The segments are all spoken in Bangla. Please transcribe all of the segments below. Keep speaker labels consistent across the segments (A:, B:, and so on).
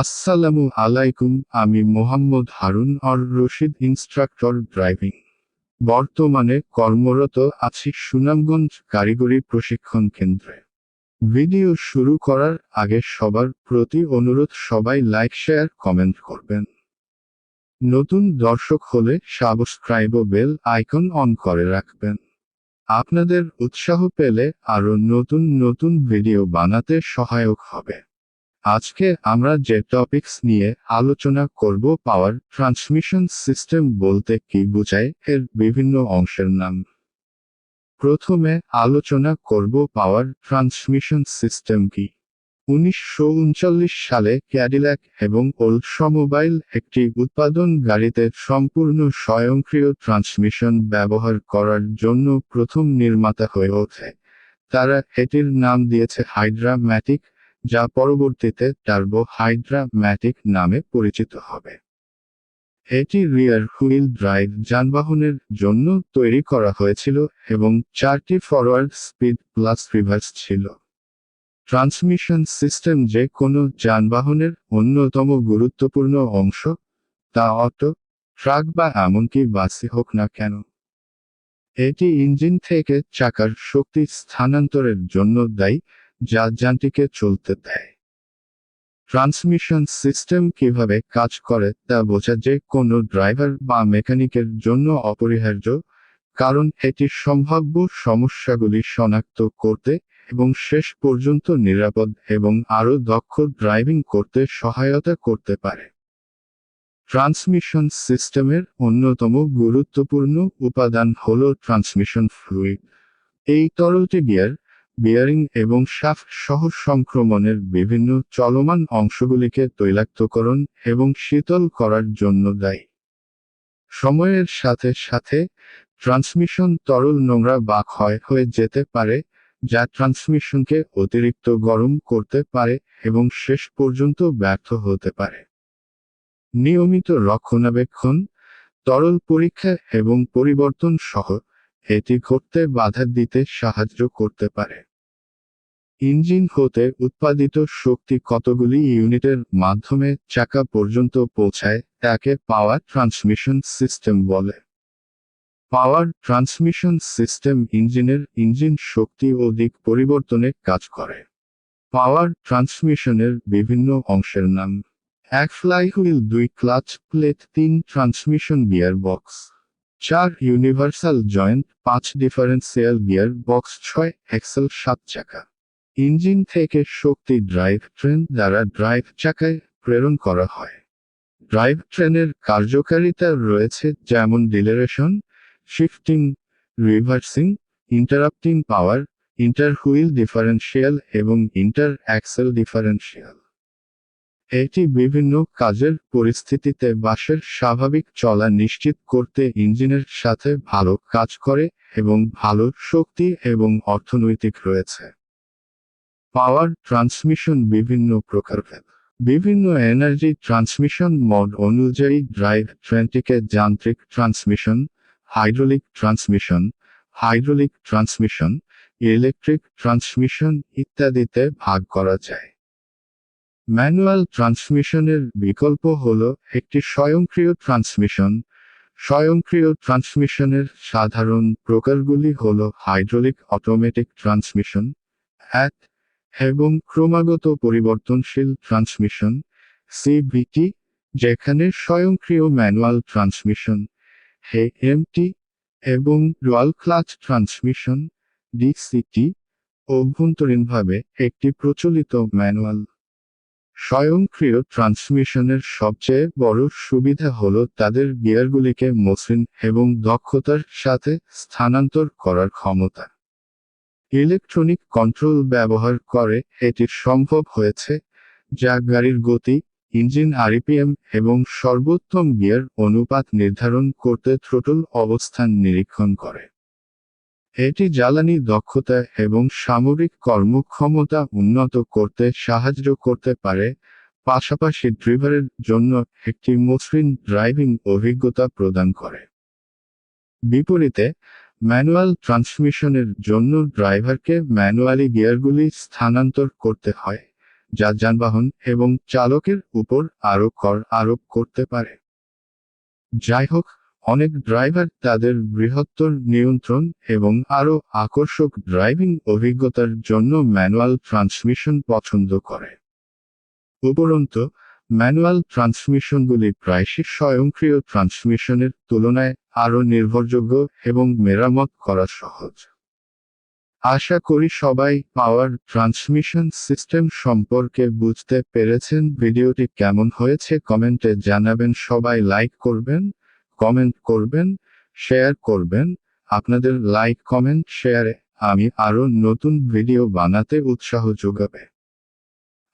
A: আসসালামু আলাইকুম, আমি Mohammad Harun or Rashid instructor driving. বর্তমানে কর্মরত আছি সুনামগঞ্জ কারিগরি প্রশিক্ষণ কেন্দ্রে। ভিডিও শুরু করার আগে সবার প্রতি অনুরোধ, সবাই লাইক, শেয়ার, কমেন্ট করবেন। নতুন দর্শক হলে সাবস্ক্রাইব ও বেল আইকন অন করে রাখবেন। আপনাদের উৎসাহ পেলে আরও নতুন নতুন ভিডিও বানাতে সহায়ক হবে। আজকে আমরা যে টপিকস নিয়ে আলোচনা করব পাওয়ার ট্রান্সমিশন সিস্টেম বলতে কি বোঝায় এর বিভিন্ন অংশের নাম। প্রথমে আলোচনা করব পাওয়ার ট্রান্সমিশন সিস্টেম কি। উনিশশো উনচল্লিশ সালে ক্যাডিল্যাক এবং ওল্ডসমোবাইল একটি উৎপাদন গাড়িতে সম্পূর্ণ স্বয়ংক্রিয় ট্রান্সমিশন ব্যবহার করার জন্য প্রথম নির্মাতা হয়ে ওঠে। তারা এটির নাম দিয়েছে হাইড্রাম্যাটিক যা পরবর্তীতে টার্বো হাইড্রাম্যাটিক নামে পরিচিত হবে। এটি রিয়ার হুইল ড্রাইভ যানবাহনের জন্য তৈরি করা হয়েছিল এবং চারটি ফরওয়ার্ড স্পিড প্লাস রিভার্স ছিল। ট্রান্সমিশন সিস্টেম যে কোনো যানবাহনের অন্যতম গুরুত্বপূর্ণ অংশ, তা অটো, ট্রাক বা এমনকি বাসে হোক না কেন। এটি ইঞ্জিন থেকে চাকার শক্তি স্থানান্তরের জন্য দায়ী যা যানটিকে চলতে দেয়। ট্রান্সমিশন সিস্টেম কীভাবে কাজ করে তা বোঝা যে কোনো ড্রাইভার বা মেকানিকের জন্য অপরিহার্য, কারণ এটি সম্ভাব্য সমস্যাগুলি শনাক্ত করতে এবং শেষ পর্যন্ত নিরাপদ এবং আরও দক্ষ ড্রাইভিং করতে সহায়তা করতে পারে। ট্রান্সমিশন সিস্টেমের অন্যতম গুরুত্বপূর্ণ উপাদান হল ট্রান্সমিশন ফ্লুইড। এই তরলটি গিয়ার বিয়ারিং এবং শাফট সহ সংক্রমণের বিভিন্ন চলমান অংশগুলিকে তৈলাক্তকরণ এবং শীতল করার জন্য দায়ী। সময়ের সাথে সাথে, ট্রান্সমিশন তরল নোংরা বা ক্ষয় হয়ে যেতে পারে, যা ট্রান্সমিশনকে অতিরিক্ত গরম করতে পারে এবং শেষ পর্যন্ত ব্যর্থ হতে পারে। নিয়মিত রক্ষণাবেক্ষণ, তরল পরীক্ষা এবং পরিবর্তন সহ, এটি ঘটতে বাধা দিতে সাহায্য করতে পারে। ইঞ্জিন হতে উৎপাদিত শক্তি কতগুলি ইউনিটের মাধ্যমে চাকা পর্যন্ত পৌঁছায়, তাকে পাওয়ার ট্রান্সমিশন সিস্টেম বলে। পাওয়ার ট্রান্সমিশন সিস্টেম ইঞ্জিনের ইঞ্জিন শক্তি ও দিক পরিবর্তনে কাজ করে। পাওয়ার ট্রান্সমিশনের বিভিন্ন অংশের নাম। এক ফ্লাইহুইল দুই ক্লাচ প্লেট তিন ট্রান্সমিশন গিয়ার বক্স চার ইউনিভার্সাল জয়েন্ট পাঁচ ডিফারেন্সিয়াল গিয়ার বক্স ছয় এক্সেল সাত চাকা। ইঞ্জিন থেকে শক্তি ড্রাইভ ট্রেন দ্বারা ড্রাইভ চাকায় প্রেরণ করা হয়। ড্রাইভ ট্রেনের কার্যকারিতা রয়েছে যেমন deceleration shifting reversing interrupting power inter wheel differential এবং ইন্টার অ্যাক্সেল ডিফারেন্সিয়াল এটি বিভিন্ন কাজের পরিস্থিতিতে বাসের স্বাভাবিক চলা নিশ্চিত করতে ইঞ্জিনের সাথে ভালো কাজ করে এবং ভালো শক্তি এবং অর্থনৈতিক রয়েছে। পাওয়ার ট্রান্সমিশন বিভিন্ন প্রকারভেদ বিভিন্ন এনার্জি ট্রান্সমিশন মড অনুযায়ী ড্রাইভ ট্রেনটিকে যান্ত্রিক transmission, hydraulic transmission hydraulic transmission, electric transmission ইত্যাদিতে ভাগ করা যায়। ম্যানুয়াল ট্রান্সমিশনের বিকল্প হল একটি স্বয়ংক্রিয় ট্রান্সমিশন। স্বয়ংক্রিয় ট্রান্সমিশনের সাধারণ প্রকারগুলি হল হাইড্রোলিক অটোমেটিক ট্রান্সমিশন এক এবং ক্রমাগত পরিবর্তনশীল ট্রান্সমিশন সিভিটি যেখানে স্বয়ংক্রিয় ম্যানুয়াল ট্রান্সমিশন হে এমটি এবং রয়াল ক্লাচ ট্রান্সমিশন ডিসিটি অভ্যন্তরীণভাবে একটি প্রচলিত ম্যানুয়াল। স্বয়ংক্রিয় ট্রান্সমিশনের সবচেয়ে বড় সুবিধা হল তাদের গিয়ারগুলিকে মসৃণ এবং দক্ষতার সাথে স্থানান্তর করার ক্ষমতা। ইলেকট্রনিক কন্ট্রোল ব্যবহার করে এটি সম্ভব হয়েছে, যা গাড়ির গতি, ইঞ্জিন আরপিএম এবং সর্বোত্তম গিয়ার অনুপাত নির্ধারণ করতে থ্রোটল অবস্থান নিরীক্ষণ করে। এটি জ্বালানি দক্ষতা এবং সামরিক কর্মক্ষমতা উন্নত করতে সাহায্য করতে পারে, পাশাপাশি ড্রাইভারের জন্য একটি মসৃণ ড্রাইভিং অভিজ্ঞতা প্রদান করে। বিপরীতে ম্যানুয়াল ট্রান্সমিশনের জন্য ড্রাইভারকে ম্যানুয়ালি গিয়ারগুলি স্থানান্তর করতে হয়, যা যানবাহন এবং চালকের উপর আরও কর, আরোপ করতে পারে। যাই হোক, অনেক ড্রাইভার তাদের বৃহত্তর নিয়ন্ত্রণ এবং আরও আকর্ষক ড্রাইভিং অভিজ্ঞতার জন্য ম্যানুয়াল ট্রান্সমিশন পছন্দ করে। উপরন্তু ম্যানুয়াল ট্রান্সমিশনগুলি প্রায়শই স্বয়ংক্রিয় ট্রান্সমিশনের তুলনায় আরও নির্ভরযোগ্য এবং মেরামত করা সহজ। আশা করি সবাই পাওয়ার ট্রান্সমিশন সিস্টেম সম্পর্কে বুঝতে পেরেছেন। ভিডিওটি কেমন হয়েছে কমেন্টে জানাবেন। সবাই লাইক করবেন, কমেন্ট করবেন, শেয়ার করবেন। আপনাদের লাইক, কমেন্ট, শেয়ারে আমি আরও নতুন ভিডিও বানাতে উৎসাহ যোগাবে।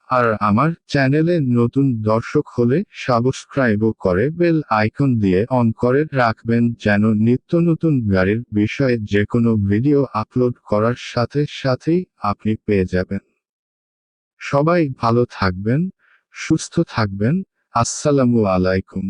A: আর আমার চ্যানেলে নতুন দর্শক হলে সাবস্ক্রাইবও করে বেল আইকন দিয়ে অন করে রাখবেন যেন নিত্য নতুন গাড়ির বিষয়ে যে কোনো ভিডিও আপলোড করার সাথে সাথেই আপনি পেয়ে যাবেন। সবাই ভালো থাকবেন, সুস্থ থাকবেন। আসসালামু আলাইকুম।